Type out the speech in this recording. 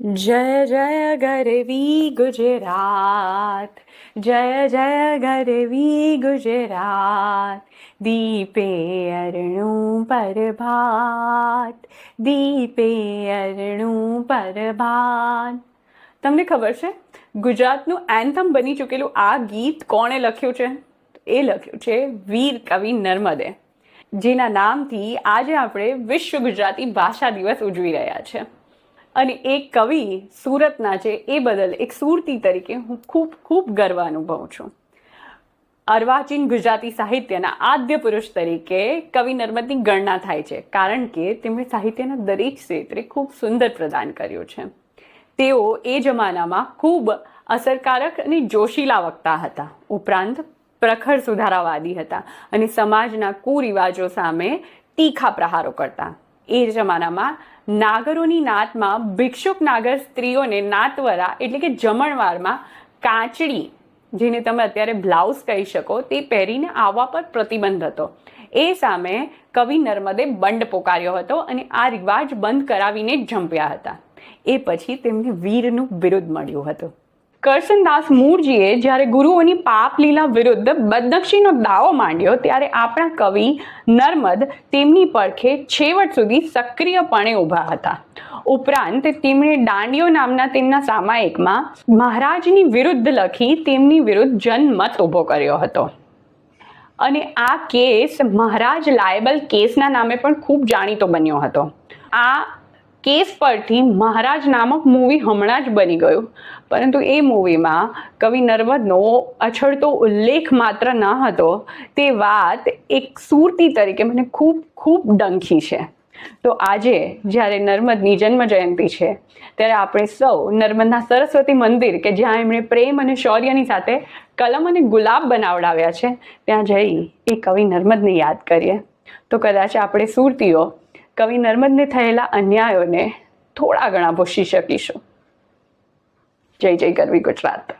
જય જય ગરવી ગુજરાત જય જય ગરવી ગુજરાત દીપે અરણું પરભાત દીપે અરણું પરભાત તમને ખબર છે? ગુજરાતનું એન્થમ બની ચૂકેલું આ ગીત કોણે લખ્યું છે? એ લખ્યું છે વીર કવિ નર્મદે, જેના નામથી આજે આપણે વિશ્વ ગુજરાતી ભાષા દિવસ ઉજવી રહ્યા છે. અને એક કવિ સુરતના છે, એ બદલ એક સુરતી તરીકે હું ખૂબ ખૂબ ગર્વ અનુભવું છું. અર્વાચીન ગુજરાતી સાહિત્યના આદ્ય પુરુષ તરીકે કવિ નર્મદની ગણના થાય છે, કારણ કે તેમણે સાહિત્યના દરેક ક્ષેત્રે ખૂબ સુંદર પ્રદાન કર્યું છે. તેઓ એ જમાનામાં ખૂબ અસરકારક અને જોશીલા વક્તા હતા. ઉપરાંત પ્રખર સુધારાવાદી હતા અને સમાજના કુરિવાજો સામે તીખા પ્રહારો કરતા. એ જમાનામાં નાગરોની નાતમાં ભિક્ષુક નાગર સ્ત્રીઓને નાતવરા એટલે કે જમણવારમાં કાચડી, જેને તમે અત્યારે બ્લાઉઝ કહી શકો, તે પહેરીને આવવા પર પ્રતિબંધ હતો. એ સામે કવિ નર્મદે બંડ પોકાર્યો હતો અને આ રિવાજ બંધ કરાવીને જ જંપ્યા હતા. એ પછી તેમને વીરનું બિરુદ મળ્યું હતું. કરશનદાસ મૂળજીએ જ્યારે ગુરુઓની પાપ લીલા વિરુદ્ધ બદનક્ષીનો દાવો માંડ્યો ત્યારે આપણા કવિ નર્મદ તેમની પડખે છેવટ સુધી સક્રિયપણે ઊભા હતા. ઉપરાંત તેમણે દાંડિયો નામના તેમના સામાયિકમાં મહારાજની વિરુદ્ધ લખી તેમની વિરુદ્ધ જનમત ઊભો કર્યો હતો. અને આ કેસ મહારાજ લાયબલ કેસના નામે પણ ખૂબ જાણીતો બન્યો હતો. આ કેસ પરથી મહારાજ નામક મૂવી હમણાં જ બની ગયું. પરંતુ એ મૂવીમાં કવિ નર્મદનો અછડતો ઉલ્લેખ માત્ર ન હતો, તે વાત એક સુરતી તરીકે મને ખૂબ ખૂબ ડંખી છે. તો આજે જ્યારે નર્મદની જન્મ જયંતિ છે, ત્યારે આપણે સૌ નર્મદના સરસ્વતી મંદિર કે જ્યાં એમણે પ્રેમ અને શૌર્યની સાથે કલમ અને ગુલાબ બનાવડાવ્યા છે, ત્યાં જઈ એ કવિ નર્મદને યાદ કરીએ. તો કદાચ આપણે સુરતીઓ કવિ નર્મદને થયેલા અન્યાયોને થોડા ઘણા ભૂસી શકીશું. જય જય ગરવી ગુજરાત.